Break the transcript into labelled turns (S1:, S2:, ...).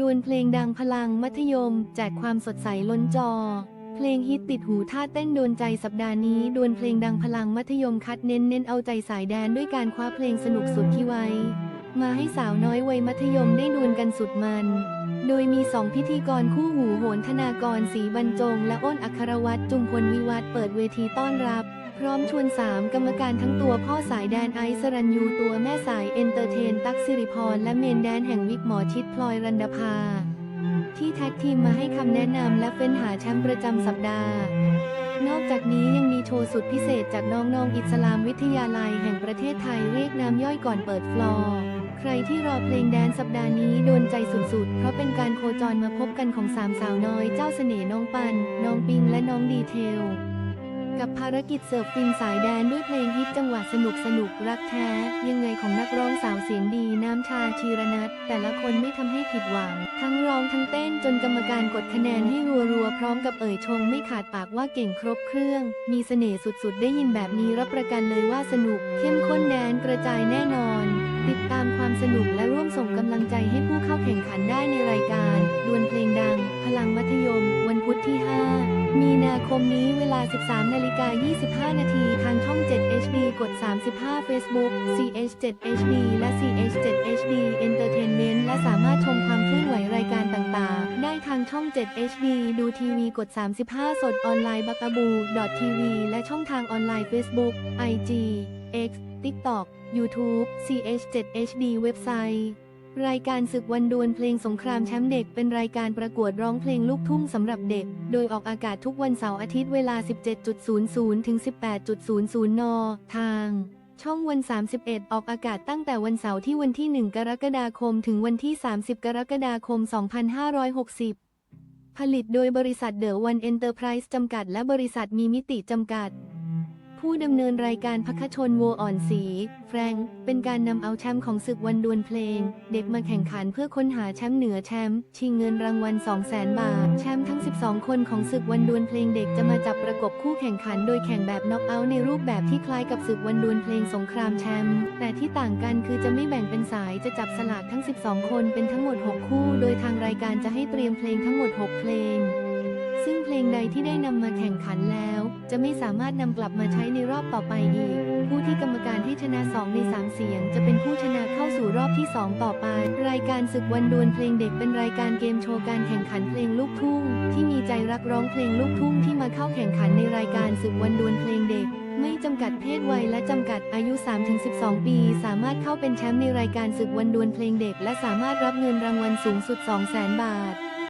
S1: ดวลเพลงดังพลังมัธยม แจกความสดใสล้นจอ เพลงฮิตติดหูท่าเต้นโดนใจสัปดาห์นี้ดวลเพลงดังพลังมัธยมคัดเน้นเน้นเอาใจสายแดนด้วยการคว้าเพลงสนุกสุดที่ไว้ มาให้สาวน้อยวัยมัธยมได้ดวลกันสุดมัน โดยมีสองพิธีกรคู่หูโหนธนากรศรีบรรจง และอ้นอัครวัตรจุมพลวิวัฒเปิดเวทีต้อนรับ พร้อมชวนสามกรรมการทั้งตัวพ่อสายแดนไอซ์สรัญยูตัวแม่สายเอนเตอร์เทน ตักสิริพร และเมนแดนแห่งวิกหมอชิดพลอยรันดาภา ที่แท็กทีมมาให้คำแนะนำและเฟ้นหาแชมป์ประจำสัปดาห์ นอกจากนี้ยังมีโชว์สุดพิเศษจากน้องๆอิสลามวิทยาลัยแห่งประเทศไทยเรียกน้ำย่อยก่อนเปิดฟลอร์ใครที่รอเพลงแดนสัปดาห์นี้โดนใจสุดๆ เพราะเป็นการโคจรมาพบกันของสามสาวน้อยเจ้าเสน่ห์น้องปัน น้องปิงและน้องดีเทล กับภารกิจเสิร์ฟฟินสายแดนด้วยเพลงฮิตจังหวะสนุกสนุกรักแท้ ยังไงของนักร้องสาวเสียงดีน้ำชาชีรนัทแต่ละคนไม่ทำให้ผิดหวัง ทั้งร้องทั้งเต้นจนกรรมการกดคะแนนให้รัวๆ พร้อมกับเอ่ยชงไม่ขาดปากว่าเก่งครบเครื่อง มีเสน่ห์สุดๆ ได้ยินแบบนี้รับประกันเลยว่าสนุก เข้มข้นแดนกระจายแน่นอน ติดตามความสนุกและร่วมส่งกำลังใจให้ผู้เข้าแข่งขันได้ในรายการดวลเพลงดัง พลังมัธยม วันพุธที่ 5 มีาคมนี้เวลา 13นาฬิกา25 นาทีทางช่อง 7 HD กด 35 Facebook CH7 HD และ CH7 HD Entertainment และสามารถชมความเคลื่อนไหวรายการต่างๆ ได้ทางช่อง 7 HD ดูทีวีกด 35 สดออนไลน์บักบู .tv และช่องทางออนไลน์ Facebook IG X TikTok YouTube CH7 HD เว็บไซต์ รายการศึกวันดวลเพลงสงครามแชมป์เด็กเป็นรายการประกวดร้องเพลงลูกทุ่งสำหรับเด็ก โดยออกอากาศทุกวันเสาร์อาทิตย์เวลา 17.00 ถึง 18.00 น ทาง ช่องวัน 31 ออกอากาศตั้งแต่วันเสาร์ที่วันที่ 1 กรกฎาคม ถึงวันที่ 30 กรกฎาคม 2560 ผลิตโดยบริษัทเดอะวันเอ็นเตอร์ไพรส์จำกัด และบริษัทมีมิติจำกัด ผู้ดำเนินรายการพักชนโวอ่อนสี แฟรงค์เป็นการนำเอาแชมป์ของศึกวันดวลเพลง เด็กมาแข่งขันเพื่อค้นหาแชมป์เหนือแชมป์ชิงเงินรางวัล 200,000 บาท แชมป์ทั้ง 12 คนของศึกวันดวลเพลงเด็กจะมาจับประกบคู่แข่งขันโดยแข่งแบบน็อกเอาท์ในรูปแบบที่คล้ายกับศึกวันดวลเพลงสงครามแชมป์แต่ที่ต่างกันคือจะไม่แบ่งเป็นสายจะจับสลากทั้ง 12 คนเป็นทั้งหมด 6 คู่ โดยทางรายการจะให้เตรียมเพลงทั้งหมด 6 เพลง ลงใดที่ได้นำมาแข่งขันแล้ว จะไม่สามารถนำกลับมาใช้ในรอบต่อไปอีก ผู้ที่กรรมการให้ชนะ 2 ใน 3 เสียง จะเป็นผู้ชนะเข้าสู่รอบที่ 2 ต่อไป รายการศึกวันดวลเพลงเด็กเป็นรายการเกมโชว์การแข่งขันเพลงลูกทุ่ง ที่มีใจรักร้องเพลงลูกทุ่งที่มาเข้าแข่งขันในรายการศึกวันดวลเพลงเด็กไม่จำกัดเพศวัยและจำกัดอายุ 3-12 ปี สามารถเข้าเป็นแชมป์ในรายการศึกวันดวลเพลงเด็ก และสามารถรับเงินรางวัลสูงสุด 200,000 บาท